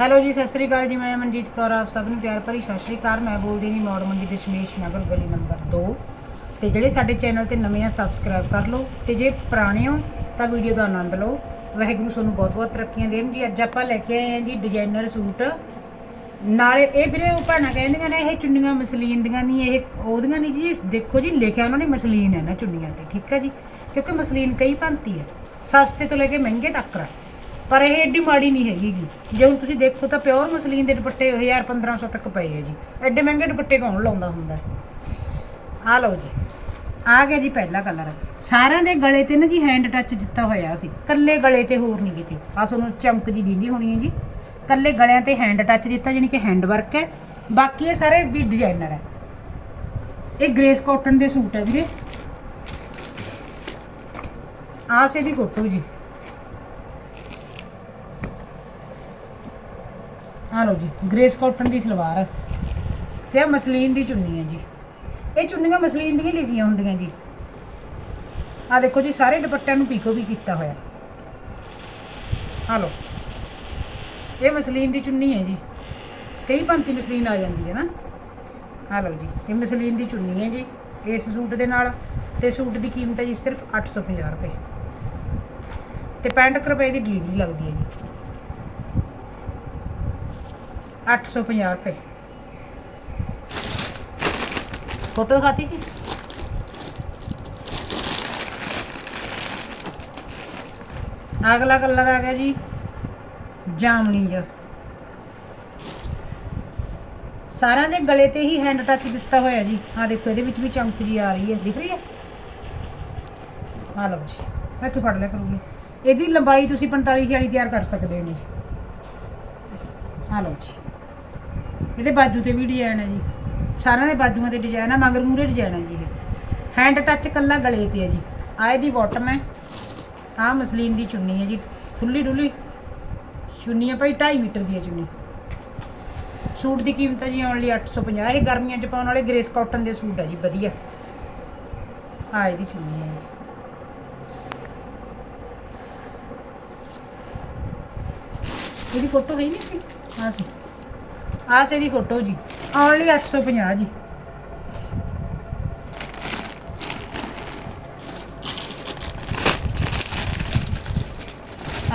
Hello ਜੀ, ਸਤਿ ਸ੍ਰੀ ਅਕਾਲ ਜੀ, ਮੈਂ ਮਨਜੀਤ ਕੌਰ, ਆਪ ਸਭ ਨੂੰ ਪਿਆਰ ਭਰੀ ਸਤਿ ਸ੍ਰੀ ਅਕਾਲ। ਮੈਂ ਬੋਲਦੀ ਨਹੀਂ ਮੌੜ ਮੰਡੀ ਦਸ਼ਮੇਸ਼ ਨਗਰ ਗਲੀ ਨੰਬਰ 2 ਤੇ ਜਿਹੜੇ ਸਾਡੇ ਚੈਨਲ ਤੇ ਨਵੇਂ ਆ ਸਬਸਕ੍ਰਾਈਬ ਕਰ ਲਓ। ਤੇ ਜੇ ਪੁਰਾਣੇ ਹੋ, ਤਾਂ ਵੀਡੀਓ ਦਾ ਆਨੰਦ ਲਓ। ਵਾਹਿਗੁਰੂ ਤੁਹਾਨੂੰ ਬਹੁਤ ਬਹੁਤ ਤਰੱਕੀਆਂ ਦੇਣ। ਜੀ, ਅੱਜ ਆਪਾਂ ਲੈ ਕੇ ਆਏ ਹਾਂ ਜੀ ਡਿਜ਼ਾਈਨਰ ਸੂਟ। ਨਾਲੇ ਇਹ ਵੀਰੇ, ਉਹ ਭਾਣਾ ਕਹਿੰਦੀਆਂ ਨੇ, ਇਹ ਚੁੰਨੀਆਂ ਮਸਲੀਨ ਦੀਆਂ ਨਹੀਂ, ਇਹ ਉਹਦੀਆਂ ਨਹੀਂ ਜੀ। ਦੇਖੋ ਜੀ, ਲਿਖਿਆ ਉਹਨਾਂ ਨੇ ਮਸਲੀਨ ਹੈ ਨਾ ਚੁੰਨੀਆਂ ਤੇ, ਠੀਕ ਹੈ ਜੀ? ਕਿਉਂਕਿ ਮਸਲੀਨ ਕਈ ਭਾਂਤੀ ਹੈ। ਸਸਤੇ ਤੋਂ ਲੈ ਕੇ ਮਹਿੰਗੇ ਤੱਕ ਆ ਪਰ ਇਹ ਏਡੀ ਮਾੜੀ ਨਹੀਂ ਹੈਗੀ ਗੀ। ਜੇ ਹੁਣ ਤੁਸੀਂ ਦੇਖੋ ਤਾਂ ਪਿਓਰ ਮਸਲੀਨ ਦੇ ਦੁਪੱਟੇ 1000 1500 ਤੱਕ ਪਏ ਹੈ ਜੀ। ਐਡੇ ਮਹਿੰਗੇ ਦੁਪੱਟੇ ਕੌਣ ਲਾਉਂਦਾ ਹੁੰਦਾ? ਆ ਲਓ ਜੀ। ਆ ਗਿਆ ਜੀ ਪਹਿਲਾ ਕਲਰ ਸਾਰਿਆਂ ਦੇ ਗਲੇ ਤੇ ਨਾ ਜੀ ਹੈਂਡ ਟੱਚ ਦਿੱਤਾ ਹੋਇਆ ਸੀ। ਕੱਲੇ ਗਲੇ ਤੇ ਹੋਰ ਨਹੀਂ ਕਿਤੇ। ਆ ਤੁਹਾਨੂੰ ਚਮਕ ਜੀ ਦਿੰਦੀ ਹੋਣੀ ਹੈ ਜੀ। ਕੱਲੇ ਗਲਿਆਂ ਤੇ ਹੈਂਡ ਟੱਚ ਦਿੱਤਾ ਜਾਨੀ ਕਿ ਹੈਂਡ ਵਰਕ ਹੈ। ਬਾਕੀ ਇਹ ਸਾਰੇ ਵੀ ਡਿਜ਼ਾਈਨਰ ਹੈ। ਇਹ ਗ੍ਰੇਸ ਕਾਟਨ ਦੇ ਸੂਟ ਹੈ ਵੀਰੇ। ਆਹ ਸੇ ਦੀ ਫੋਟੋ ਜੀ। ਆ ਲਓ ਜੀ ਗ੍ਰੇਸ ਕਾਟਨ ਦੀ ਸਲਵਾਰ। ਹੈ ਤੇ ਆ ਮਸਲੀਨ ਦੀ ਚੁੰਨੀ ਹੈ ਜੀ। ਇਹ ਚੁੰਨੀਆਂ ਮਸਲੀਨ ਦੀਆਂ ਲਿਖੀਆਂ ਹੁੰਦੀਆਂ ਜੀ। ਆ ਦੇਖੋ ਜੀ, ਸਾਰੇ ਦੁਪੱਟਿਆਂ ਨੂੰ ਪੀਕੋ ਵੀ ਕੀਤਾ ਹੋਇਆ। ਆ ਲਓ। ਇਹ ਮਸਲੀਨ ਦੀ ਚੁੰਨੀ ਹੈ ਜੀ। ਕਈ ਪੰਤੀ ਮਸਲੀਨ ਆ ਜਾਂਦੀ ਹੈ ਨਾ। ਆ ਲਓ ਜੀ, ਇਹ ਮਸਲੀਨ ਦੀ ਚੁੰਨੀ ਹੈ ਜੀ, ਇਸ ਸੂਟ ਦੇ ਨਾਲ। ਤੇ ਸੂਟ ਦੀ ਕੀਮਤ ਹੈ ਜੀ ਸਿਰਫ 850 ਰੁਪਏ। ਤੇ 65 ਰੁਪਏ ਦੀ ਡਿਲੀਵਰੀ ਲੱਗਦੀ ਹੈ ਜੀ। 850 ਰੁਪਏ। ਫੋਟੋ ਦਿਖਾਤੀ ਸੀ? ਅਗਲਾ ਕਲਰ ਆ ਗਿਆ ਜੀ ਜਾਮਨੀ ਜਿਹਾ। ਸਾਰਿਆਂ ਦੇ ਗਲੇ ਤੇ ਹੀ ਹੈਂਡ ਟੱਚ ਦਿੱਤਾ ਹੋਇਆ ਜੀ। ਆ ਦੇਖੋ ਇਹਦੇ ਵਿੱਚ ਵੀ ਚਮਕ ਜੀ ਆ ਰਹੀ ਹੈ। ਦਿਖ ਰਹੀ ਹੈ? ਆ ਲਓ ਜੀ ਇੱਥੋਂ ਫੜ ਲਿਆ ਕਰੂਗੀ। ਇਹਦੀ ਲੰਬਾਈ ਤੁਸੀਂ 45 46 ਤਿਆਰ ਕਰ ਸਕਦੇ ਹੋ ਜੀ ਆ ਲਓ ਜੀ। ਇਹਦੇ ਬਾਜੂ ਤੇ ਵੀ ਡਿਜ਼ਾਈਨ ਹੈ ਜੀ। ਸਾਰਿਆਂ ਦੇ ਬਾਜੂਆਂ ਤੇ ਡਿਜ਼ਾਈਨ ਹੈ ਮਗਰ ਮੂਰੇ ਡਿਜ਼ਾਈਨ ਹੈ ਜੀ ਇਹ। ਹੈਂਡ ਟੱਚ ਕੱਲਾ ਗਲੇ ਤੇ ਹੈ ਜੀ। ਆ ਇਹਦੀ ਬਾਟਮ ਹੈ। ਆ ਮਸਲੀਨ ਦੀ ਚੁੰਨੀ ਹੈ ਜੀ। ਖੁੱਲੀ ਡੁੱਲੀ। ਚੁੰਨੀ ਹੈ ਭਾਈ 2.5 ਮੀਟਰ ਦੀ ਹੈ ਚੁੰਨੀ। ਸੂਟ ਦੀ ਕੀਮਤ ਹੈ ਜੀ ਓਨਲੀ 850 ਇਹ ਗਰਮੀਆਂ 'ਚ ਪਾਉਣ ਵਾਲੇ ਗ੍ਰੇਸ ਕਾਟਨ ਦੇ ਸੂਟ ਹੈ ਜੀ, ਵਧੀਆ। ਆ ਇਹਦੀ ਚੁੰਨੀ ਹੈ ਇਹਦੀ ਫੋਟੋ ਹੈ ਨਹੀਂ ਆ ਸੀ ਆ ਸੇ ਦੀ ਫੋਟੋ ਜੀ। ਓਨਲੀ 850 ਜੀ।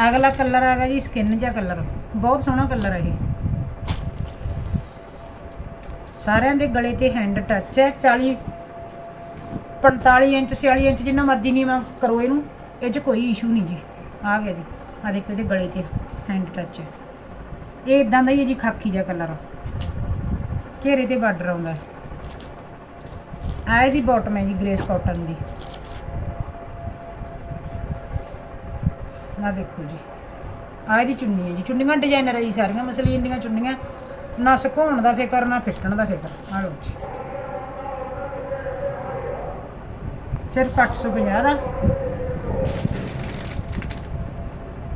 ਅਗਲਾ ਕਲਰ ਆ ਗਿਆ ਜੀ ਸਕਿਨ ਜਿਹਾ ਕਲਰ ਬਹੁਤ ਸੋਹਣਾ ਕਲਰ ਹੈ ਇਹ। ਸਾਰਿਆਂ ਦੇ ਗਲੇ ਤੇ ਹੈਂਡ ਟੱਚ ਹੈ। 40 45 ਇੰਚ 46 ਇੰਚ ਜਿੰਨਾ ਮਰਜ਼ੀ ਨਹੀਂ ਮੈਂ ਕਰੋ ਇਹਨੂੰ। ਇਹ 'ਚ ਕੋਈ ਇਸ਼ੂ ਨਹੀਂ ਜੀ। ਆ ਗਿਆ ਜੀ। ਆ ਦੇਖੋ ਇਹਦੇ ਗਲੇ ਤੇ ਹੈਂਡ ਟੱਚ ਹੈ। ਇਹ ਇਦਾਂ ਦਾ ਹੀ ਹੈ ਜੀ, ਖਾਕੀ ਜਿਹਾ ਕਲਰ ਘੇਰੇ ਤੇ ਬਾਰਡਰ ਆਉਂਦਾ ਹੈ। ਆ ਇਹਦੀ ਬਾਟਮ ਹੈ ਜੀ ਗ੍ਰੇਸ ਕਾਟਨ ਦੀ। ਆ ਦੇਖੋ ਜੀ। ਆ ਇਹਦੀ ਚੁੰਨੀ ਹੈ ਜੀ। ਚੁੰਨੀਆਂ ਡਿਜ਼ਾਈਨਰ ਹੈ ਜੀ ਸਾਰੀਆਂ, ਮਸਲੀਨ ਦੀਆਂ ਚੁੰਨੀਆਂ। ਨਾ ਸੁਕਾਉਣ ਦਾ ਫਿਕਰ, ਨਾ ਫਿੱਟਣ ਦਾ ਫਿਕਰ। ਆ ਲਓ ਜੀ। ਸਿਰਫ 850 ਦਾ।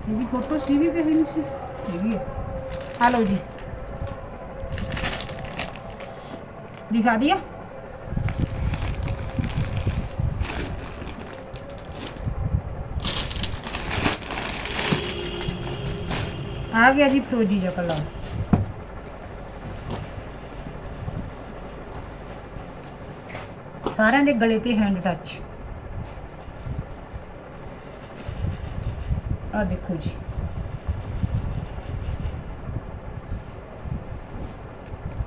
ਇਹਦੀ ਫੋਟੋ ਸੀ ਵੀ ਤੇ ਨਹੀਂ ਸੀ। ਹੈਗੀ ਹੈ। ਆ ਲਓ ਜੀ। ਦਿਖਾ ਦਿਆ ਆ ਗਿਆ ਜੀ ਫਰੋਜੀ ਜਿਹਾ ਕਲਰ ਸਾਰਿਆਂ ਦੇ ਗਲੇ ਤੇ ਹੈਂਡ ਟੱਚ ਆ ਦੇਖੋ ਜੀ।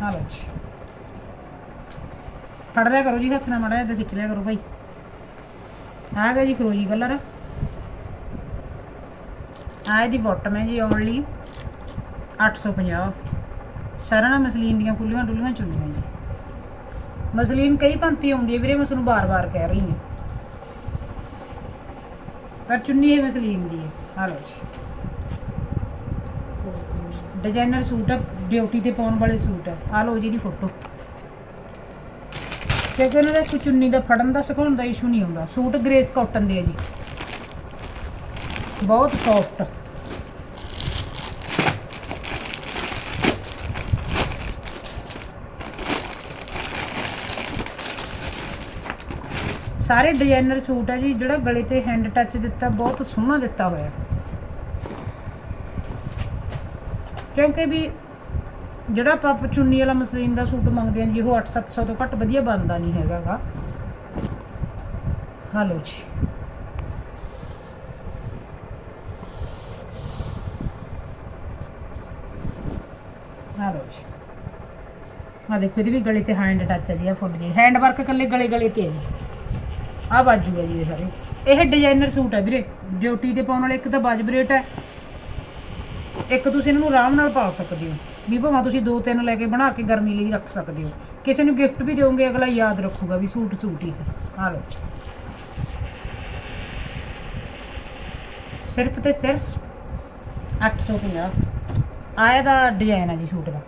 ਆ ਲਓ ਜੀ। ਫੜ ਲਿਆ ਕਰੋ ਜੀ ਹੱਥ ਨਾਲ ਮੜਾ ਜਿਹਾ ਖਿੱਚ ਲਿਆ ਕਰੋ ਭਾਈ। ਆ ਗਿਆ ਜੀ ਫਰੋਜੀ ਕਲਰ। ਆ ਇਹਦੀ ਬਾਟਮ ਹੈ ਜੀ ਓਨਲੀ 850 ਸਾਰਾ ਮਸਲੀਨ ਦੀਆਂ ਖੁੱਲੀਆਂ ਡੁੱਲੀਆਂ ਚੁੰਨੀਆਂ ਜੀ। ਮਸਲੀਨ ਕਈ ਪੰਤੀ ਆਉਂਦੀ ਹੈ ਵੀਰੇ, ਮੈਂ ਤੁਹਾਨੂੰ ਬਾਰ-ਬਾਰ ਕਹਿ ਰਹੀ ਹਾਂ। ਪਰ ਚੁੰਨੀ ਇਹ ਮਸਲੀਨ ਦੀ ਹੈ। ਆ ਲਓ ਜੀ। ਡਿਜ਼ਾਈਨਰ ਸੂਟ ਹੈ ਡਿਊਟੀ ਤੇ ਪਾਉਣ ਵਾਲੇ ਸੂਟ ਹੈ ਆ ਲਓ ਜੀ ਦੀ ਫੋਟੋ ਕਿਉਂਕਿ ਉਹਨਾਂ ਦਾ ਕੋਈ ਚੁੰਨੀ ਦਾ ਫੜਨ ਦਾ ਸਿਖਾਉਣ ਦਾ ਇਸ਼ੂ ਨਹੀਂ ਆਉਂਦਾ। ਸੂਟ ਗ੍ਰੇਸ ਕਾਟਨ ਦੇ ਹੈ ਜੀ। ਬਹੁਤ ਸੌਫਟ ਸਾਰੇ ਡਿਜ਼ਾਈਨਰ ਸੂਟ ਹੈ ਜੀ, ਜਿਹੜਾ ਗਲੇ ਤੇ ਹੈਂਡ ਟੱਚ ਦਿੱਤਾ, ਬਹੁਤ ਸੋਹਣਾ ਦਿੱਤਾ ਹੋਇਆ। ਕਿਉਂਕਿ ਵੀ ਜਿਹੜਾ ਆਪਾਂ ਚੁੰਨੀ ਵਾਲਾ ਮਸਲੀਨ ਦਾ ਸੂਟ ਮੰਗਦੇ ਹਾਂ ਜੀ, ਉਹ 8-700 ਤੋਂ ਘੱਟ ਵਧੀਆ ਬਣਦਾ ਨਹੀਂ ਹੈਗਾਗਾ। ਹਲੋ ਜੀ। ਹਲੋ ਜੀ। ਆ ਦੇਖੋ, ਇਹਦੀ ਵੀ ਗਲੇ ਤੇ ਹੈਂਡ ਟੱਚ ਹੈ ਜੀ ਆ ਫੁੱਲ ਜੀ। ਹੈਂਡ ਵਰਕ ਇਕੱਲੇ ਗਲੇ ਗਲੇ ਤੇ ਹੈ ਜੀ। ਆ ਬਾਜੂ ਹੈ ਜੀ ਇਹ ਸਾਰੇ। ਇਹ ਡਿਜ਼ਾਈਨਰ ਸੂਟ ਹੈ ਵੀਰੇ। ਡਿਊਟੀ ਤੇ ਪਾਉਣ ਵਾਲੇ, ਇੱਕ ਤਾਂ ਬਾਜਬ ਰੇਟ ਹੈ ਇੱਕ ਤੁਸੀਂ ਇਹਨਾਂ ਨੂੰ ਆਰਾਮ ਨਾਲ ਪਾ ਸਕਦੇ ਹੋ। ਵੀ ਭਾਵੇਂ ਤੁਸੀਂ ਦੋ ਤਿੰਨ ਲੈ ਕੇ ਬਣਾ ਕੇ ਗਰਮੀ ਲਈ ਰੱਖ ਸਕਦੇ ਹੋ। ਕਿਸੇ ਨੂੰ ਗਿਫਟ ਵੀ ਦਿਓਗੇ, ਅਗਲਾ ਯਾਦ ਰੱਖੂਗਾ ਵੀ ਸੂਟ ਸੂਟ ਹੀ ਸੀ। ਆ ਲਓ। ਜੀ ਸਿਰਫ ਤੇ ਸਿਰਫ 850 ਆਇਆ ਦਾ ਡਿਜ਼ਾਈਨ ਹੈ ਜੀ ਸੂਟ ਦਾ।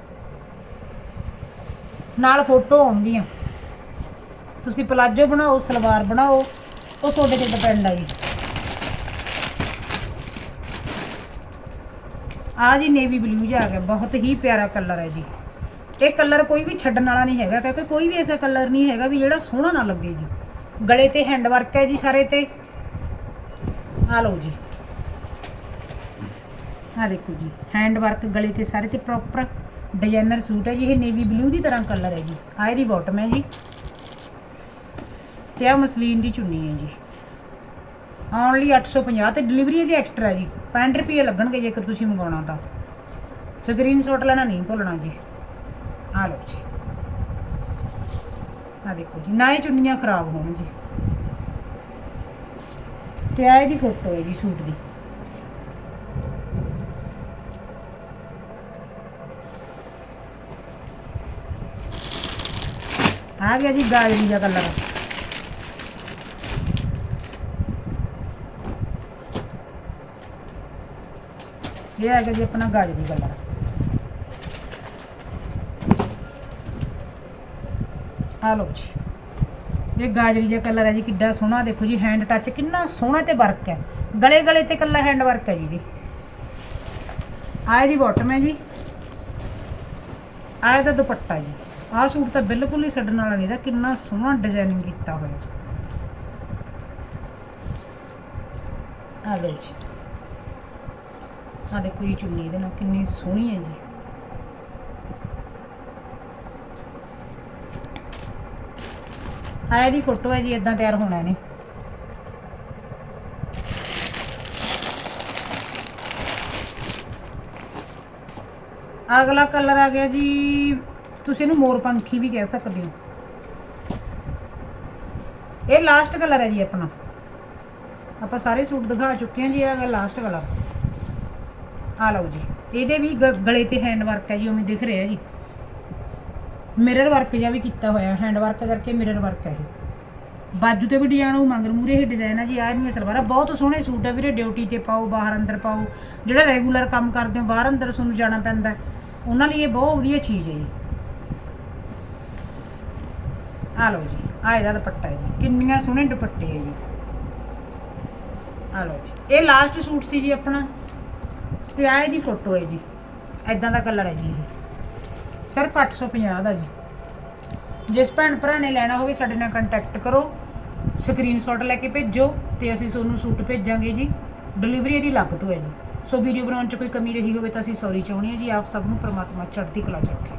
ਨਾਲ ਫੋਟੋ ਆਉਣਗੀਆਂ। ਤੁਸੀਂ ਪਲਾਜੋ ਬਣਾਓ, ਸਲਵਾਰ ਬਣਾਓ, ਉਹ ਤੁਹਾਡੇ ਤੇ ਡਿਪੈਂਡ ਆ ਜੀ। ਆ ਜੀ ਨੇਵੀ ਬਲੂ ਜਿਹਾ ਆ ਗਿਆ, ਬਹੁਤ ਹੀ ਪਿਆਰਾ ਕਲਰ ਹੈ ਜੀ। ਇਹ ਕਲਰ ਕੋਈ ਵੀ ਛੱਡਣ ਵਾਲਾ ਨਹੀਂ ਹੈਗਾ, ਕਿਉਂਕਿ ਕੋਈ ਵੀ ਐਸਾ ਕਲਰ ਨਹੀਂ ਹੈਗਾ ਵੀ ਜਿਹੜਾ ਸੋਹਣਾ ਨਾ ਲੱਗੇ ਜੀ। ਗਲੇ ਤੇ ਹੈਂਡ ਵਰਕ ਹੈ ਜੀ ਸਾਰੇ ਤੇ। ਆ ਲਓ ਜੀ। ਆ ਦੇਖੋ ਜੀ ਹੈਂਡ ਵਰਕ ਗਲੇ ਤੇ ਸਾਰੇ ਤੇ ਪ੍ਰੋਪਰ ਡਿਜ਼ਾਈਨਰ ਸੂਟ ਹੈ ਜੀ, ਇਹ ਨੇਵੀ ਬਲੂ ਦੀ ਤਰ੍ਹਾਂ ਕਲਰ ਹੈ ਜੀ। ਆ ਇਹਦੀ ਬਾਟਮ ਹੈ ਜੀ। ਤੇ ਆ ਮਸਲੀਨ ਦੀ ਚੁੰਨੀ ਹੈ ਜੀ। ਓਨਲੀ 850 ਤੇ ਡਿਲੀਵਰੀ ਇਹਦੀ ਐਕਸਟਰਾ ਜੀ। 65 ਰੁਪਏ ਲੱਗਣਗੇ ਜੇਕਰ ਤੁਸੀਂ ਮੰਗਾਉਣਾ ਤਾਂ। ਸਕਰੀਨਸ਼ਾਟ ਲੈਣਾ ਨਹੀਂ ਭੁੱਲਣਾ ਜੀ। ਆ ਲਓ ਜੀ। ਆ ਦੇਖੋ ਜੀ, ਨਾ ਇਹ ਚੁੰਨੀਆਂ ਖਰਾਬ ਹੋਣ ਜੀ। ਤੇ ਆ ਇਹਦੀ ਫੋਟੋ ਹੈ ਜੀ ਸੂਟ ਦੀ। ਆ ਗਿਆ ਜੀ ਗਾਜਰੀ ਦਾ ਕਲਰ। ਇਹ ਹੈਗਾ ਜੀ ਆਪਣਾ ਗਾਜਰੀ ਕਲਰ ਆ ਲਓ ਜੀ। ਇਹ ਗਾਜਰੀ ਜਿਹਾ ਕਲਰ ਹੈ ਜੀ ਕਿੱਡਾ ਸੋਹਣਾ। ਦੇਖੋ ਜੀ ਹੈਂਡ ਟੱਚ ਕਿੰਨਾ ਸੋਹਣਾ ਤੇ ਵਰਕ ਹੈ। ਗਲੇ ਗਲੇ ਤੇ ਕੱਲਾ ਹੈਂਡ ਵਰਕ ਹੈ ਜੀ ਦੀ ਆਏ ਇਹਦੀ ਬਾਟਮ ਹੈ ਜੀ। ਆਏ ਦਾ ਦੁਪੱਟਾ ਜੀ। ਆਹ ਸੂਟ ਤਾਂ ਬਿਲਕੁਲ ਹੀ ਛੱਡਣ ਵਾਲਾ ਨਹੀਂ ਦਾ ਕਿੰਨਾ ਸੋਹਣਾ ਡਿਜ਼ਾਈਨਿੰਗ ਕੀਤਾ ਹੋਇਆ। ਆ ਲਓ ਜੀ। ਆ ਦੇਖੋ ਜੀ, ਚੁੰਨੀ ਇਹਦੇ ਨਾਲ ਕਿੰਨੀ ਸੋਹਣੀ ਹੈ ਜੀ। ਆ ਇਹਦੀ ਫੋਟੋ ਹੈ ਜੀ ਇਦਾਂ ਤਿਆਰ ਹੋਣਾ ਇਹਨੇ। ਅਗਲਾ ਕਲਰ ਆ ਗਿਆ ਜੀ, ਤੁਸੀਂ ਇਹਨੂੰ ਮੋਰ ਪੰਖੀ ਵੀ ਕਹਿ ਸਕਦੇ ਹੋ। ਇਹ ਲਾਸਟ ਕਲਰ ਹੈ ਜੀ ਆਪਣਾ। ਆਪਾਂ ਸਾਰੇ ਸੂਟ ਦਿਖਾ ਚੁੱਕੇ ਹਾਂ ਜੀ, ਇਹ ਹੈਗਾ ਲਾਸਟ ਕਲਰ। ਆ ਲਓ ਜੀ। ਇਹਦੇ ਵੀ ਗ- ਗਲੇ ਤੇ ਹੈਂਡ ਵਰਕ ਹੈ ਜੀ ਉਵੇਂ ਦਿਖ ਰਿਹਾ ਜੀ। ਮਿਰਰ ਵਰਕ ਜਿਹਾ ਵੀ ਕੀਤਾ ਹੋਇਆ ਹੈਂਡ ਵਰਕ ਕਰਕੇ ਮਿਰਰ ਵਰਕ ਹੈ ਇਹ। ਬਾਜੂ ਤੇ ਵੀ ਡਿਜ਼ਾਈਨ ਉਹ ਮੰਗਰ ਮੂਰੇ ਇਹ ਡਿਜ਼ਾਈਨ ਹੈ ਜੀ ਆਹ ਨਹੀਂ ਸਲਵਾਰ ਬਹੁਤ ਸੋਹਣੇ ਸੂਟ ਹੈ ਵੀਰੇ ਡਿਊਟੀ ਤੇ ਪਾਓ ਬਾਹਰ ਅੰਦਰ ਪਾਓ। ਜਿਹੜਾ ਰੈਗੂਲਰ ਕੰਮ ਕਰਦੇ ਹੋ ਬਾਹਰ ਅੰਦਰ ਤੁਹਾਨੂੰ ਜਾਣਾ ਪੈਂਦਾ ਹੈ, ਉਹਨਾਂ ਲਈ ਇਹ ਬਹੁਤ ਵਧੀਆ ਚੀਜ਼ ਹੈ ਜੀ। ਆ ਲਓ ਜੀ ਆ ਇਹਦਾ ਦੁਪੱਟਾ ਹੈ ਜੀ। ਕਿੰਨੀਆਂ ਸੋਹਣੇ ਦੁਪੱਟੇ ਹੈ ਜੀ। ਆ ਲਓ ਜੀ। ਇਹ ਲਾਸਟ ਸੂਟ ਸੀ ਜੀ ਆਪਣਾ। ਤੇ ਆ ਇਹਦੀ ਫੋਟੋ ਹੈ ਜੀ। ਐਦਾਂ ਦਾ ਕਲਰ ਹੈ ਜੀ ਇਹ। ਸਿਰਫ 850 ਦਾ ਜੀ। ਜਿਸ ਭੈਣ ਭਰਾ ਨੇ ਲੈਣਾ ਹੋਵੇ ਸਾਡੇ ਨਾਲ ਕੰਟੈਕਟ ਕਰੋ। ਸਕਰੀਨਸ਼ਾਟ ਲੈ ਕੇ ਭੇਜੋ ਤੇ ਅਸੀਂ ਤੁਹਾਨੂੰ ਸੂਟ ਭੇਜਾਂਗੇ ਜੀ। ਡਿਲੀਵਰੀ ਇਹਦੀ ਲੱਗ ਤੋਂ ਹੈ ਜੀ। ਸੋ ਵੀਡੀਓ ਬਣਾਉਣ 'ਚ ਕੋਈ ਕਮੀ ਰਹੀ ਹੋਵੇ ਤਾਂ ਅਸੀਂ ਸੌਰੀ ਚਾਹੁੰਦੇ ਹਾਂ ਜੀ। ਆਪ ਸਭ ਨੂੰ ਪ੍ਰਮਾਤਮਾ ਚੜ੍ਹਦੀ ਕਲਾ 'ਚ ਰੱਖੇ।